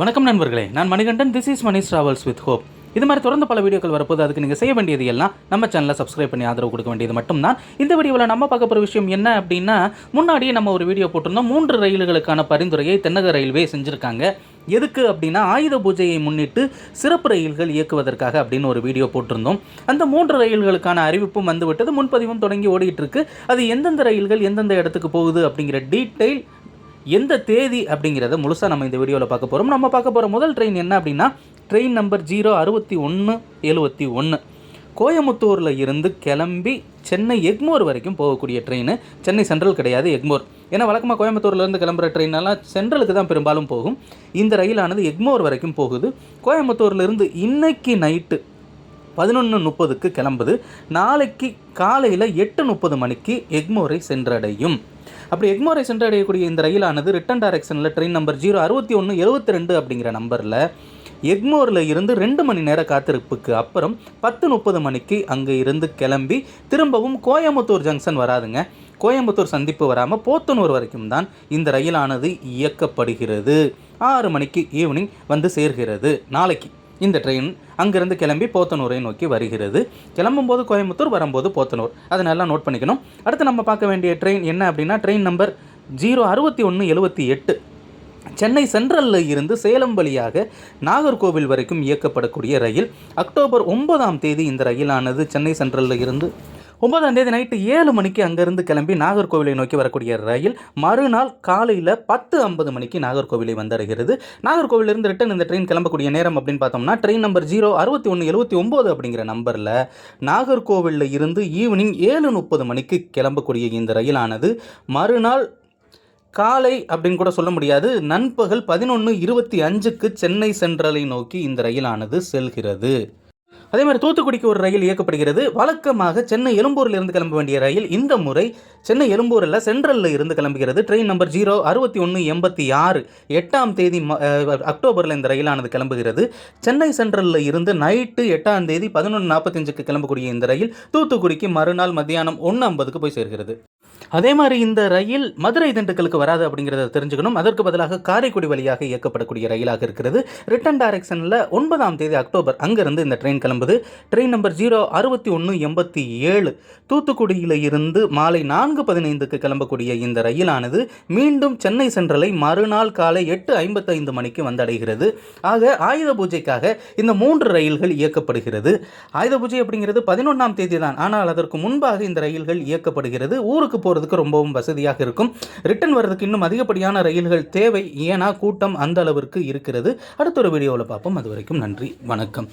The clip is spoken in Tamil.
வணக்கம் நண்பர்களே நான் Manikandan. This is Mani travels with hope இது மாதிரி தொடர்ந்து பல வீடியோக்கள் வரப்போது அதுக்கு நீங்கள் செய்ய வேண்டியது எல்லாம் நம்ம சேனலை சப்ஸ்கிரைப் பண்ணி ஆதரவு கொடுக்க வேண்டியது மட்டும்தான். இந்த வீடியோவில் நம்ம பார்க்க போகிற விஷயம் என்ன அப்படின்னா முன்னாடியே நம்ம ஒரு வீடியோ போட்டிருந்தோம். மூன்று ரயில்களுக்கான பரிந்துரையை தென்னக ரயில்வே செஞ்சுருக்காங்க. எதுக்கு அப்படின்னா ஆயுத பூஜையை முன்னிட்டு சிறப்பு ரயில்கள் இயக்குவதற்காக அப்படின்னு ஒரு வீடியோ போட்டிருந்தோம். அந்த மூன்று ரயில்களுக்கான அறிவிப்பும் வந்துவிட்டது. முன்பதிவும் தொடங்கி ஓடிட்டு இருக்கு. அது எந்தெந்த ரயில்கள் எந்தெந்த இடத்துக்கு போகுது அப்படிங்கிற டீட்டெயில் எந்த தேதி அப்படிங்கிறத முழுசாக நம்ம இந்த வீடியோவில் பார்க்க போகிறோம் நம்ம பார்க்க போகிற முதல் ட்ரெயின் என்ன அப்படின்னா ட்ரெயின் நம்பர் ஜீரோ அறுபத்தி ஒன்று எழுபத்தி ஒன்று கோயமுத்தூரில் இருந்து கிளம்பி சென்னை எக்மோர் வரைக்கும் போகக்கூடிய ட்ரெயின் சென்னை சென்ட்ரல் கிடையாது எக்மோர். ஏன்னா வழக்கமாக கோயம்புத்தூர்லேருந்து கிளம்புற ட்ரெயினெல்லாம் சென்ட்ரலுக்கு தான் பெரும்பாலும் போகும். இந்த ரயிலானது எக்மோர் வரைக்கும் போகுது. கோயம்புத்தூர்லேருந்து இன்னைக்கு நைட்டு பதினொன்று முப்பதுக்கு கிளம்புது. நாளைக்கு காலையில் எட்டு முப்பது மணிக்கு எக்மோரை சென்றடையும். அப்படி எக்மோரை சென்றடையக்கூடிய இந்த ரயிலானது ரிட்டன் டைரக்ஷனில் ட்ரெயின் நம்பர் ஜீரோ அறுபத்தி ஒன்று எழுபத்தி ரெண்டு அப்படிங்கிற நம்பரில் எக்மோரில் இருந்து ரெண்டு மணி நேர காத்திருப்புக்கு அப்புறம் பத்து முப்பது மணிக்கு அங்கே இருந்து கிளம்பி திரும்பவும் கோயம்புத்தூர் ஜங்ஷன் வராதுங்க. கோயம்புத்தூர் சந்திப்பு வராமல் போத்தனூர் வரைக்கும் தான் இந்த ரயிலானது இயக்கப்படுகிறது. ஆறு மணிக்கு ஈவினிங் வந்து சேர்கிறது. நாளைக்கு. இந்த ட்ரெயின் அங்கிருந்து கிளம்பி போத்தனூரை நோக்கி வருகிறது. கிளம்பும்போது கோயம்புத்தூர் வரும்போது போத்தனூர். அதை நல்லா நோட் பண்ணிக்கணும். அடுத்து நம்ம பார்க்க வேண்டிய ட்ரெயின் என்ன அப்படின்னா ட்ரெயின் நம்பர் ஜீரோ அறுபத்தி ஒன்று எழுபத்தி எட்டு. சென்னை சென்ட்ரலில் இருந்து சேலம் வழியாக நாகர்கோவில் வரைக்கும் இயக்கப்படக்கூடிய ரயில் அக்டோபர் ஒன்பதாம் தேதி இந்த ரயிலானது சென்னை சென்ட்ரலில் இருந்து ஒன்பதாம் தேதி நைட்டு ஏழு மணிக்கு அங்கேருந்து கிளம்பி நாகர்கோவிலை நோக்கி வரக்கூடிய ரயில் மறுநாள் காலையில் பத்து ஐம்பது மணிக்கு நாகர்கோவிலை வந்தடைகிறது. நாகர்கோவிலிருந்து ரிட்டன் இந்த ட்ரெயின் கிளம்பக்கூடிய நேரம் அப்படின்னு பார்த்தோம்னா ட்ரெயின் நம்பர் ஜீரோ அறுபத்தி ஒன்று எழுபத்தி ஒம்பது அப்படிங்கிற நம்பரில் நாகர்கோவிலில் இருந்து ஈவினிங் ஏழு முப்பது மணிக்கு கிளம்பக்கூடிய இந்த ரயிலானது மறுநாள் காலை அப்படின்னு கூட சொல்ல முடியாது. நண்பகல் பதினொன்று இருபத்தி அஞ்சுக்கு சென்னை சென்ட்ரலை நோக்கி இந்த ரயிலானது செல்கிறது. அதே மாதிரி தூத்துக்குடிக்கு ஒரு ரயில் இயக்கப்படுகிறது. வழக்கமாக சென்னை எழும்பூரில் இருந்து கிளம்ப வேண்டிய ரயில் இந்த முறை சென்னை எழும்பூரில் சென்ட்ரலில் இருந்து கிளம்புகிறது. ட்ரெயின் நம்பர் ஜீரோ அறுபத்தி ஒன்று எண்பத்தி ஆறு. எட்டாம் தேதி அக்டோபரில் இந்த ரயிலானது கிளம்புகிறது. சென்னை சென்ட்ரலில் இருந்து நைட்டு எட்டாம் தேதி பதினொன்று நாற்பத்தஞ்சுக்கு கிளம்பக்கூடிய இந்த ரயில் தூத்துக்குடிக்கு மறுநாள் மத்தியானம் ஒன்று ஐம்பதுக்கு போய் சேர்கிறது. அதே மாதிரி இந்த ரயில் மதுரை திண்டுக்கலுக்கு வராது அப்படிங்கிறத தெரிஞ்சுக்கணும். அதற்கு பதிலாக காரைக்குடி வழியாக இயக்கப்படக்கூடிய ரயிலாக இருக்கிறது. ரிட்டன் டைரக்ஷனில் ஒன்பதாம் தேதி அக்டோபர் அங்கிருந்து இந்த ட்ரெயின் கிளம்புது. ட்ரெயின் நம்பர் ஜீரோ அறுபத்தி ஒன்று எண்பத்தி ஏழு. தூத்துக்குடியில் இருந்து மாலை நான்கு பதினைந்துக்கு கிளம்பக்கூடிய இந்த ரயிலானது மீண்டும் சென்னை சென்ட்ரலை மறுநாள் காலை எட்டு ஐம்பத்தைந்து மணிக்கு வந்தடைகிறது. ஆக ஆயுத பூஜைக்காக இந்த மூன்று ரயில்கள் இயக்கப்படுகிறது. ஆயுத பூஜை அப்படிங்கிறது பதினொன்றாம் தேதி தான் ஆனால் அதற்கு முன்பாக இந்த ரயில்கள் இயக்கப்படுகிறது. ஊருக்கு போகிறதுக்கு ரொம்பவும் வசதியாக இருக்கும். ரிட்டன் வர்றதுக்கு இன்னும் அதிகப்படியான ரயில்கள் தேவை. ஏன்னா கூட்டம் அந்த அளவிற்கு இருக்கிறது. அடுத்த ஒரு வீடியோவில் பார்ப்போம். அது வரைக்கும் நன்றி. வணக்கம்.